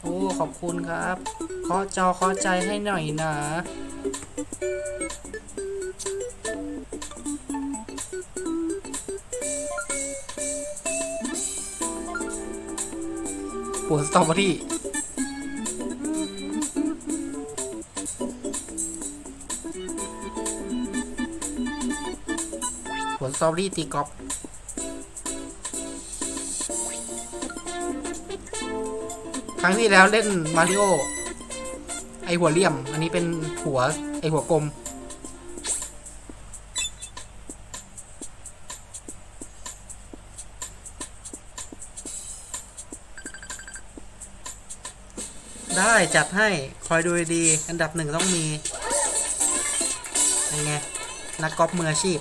โอ้ ขอบคุณครับเคาะจอเคาะใจให้หน่อยนะ ปวดสตรอเบอรี่ผลสตรอเบอรี่ตีกอล์ฟ ครั้งที่แล้วเล่นมาริโอไอหัวเหลี่ยม อันนี้เป็นหัวไอหัวกลม ได้จัดให้คอยดูดี อันดับหนึ่งต้องมียังไง นักกอล์ฟมืออาชีพ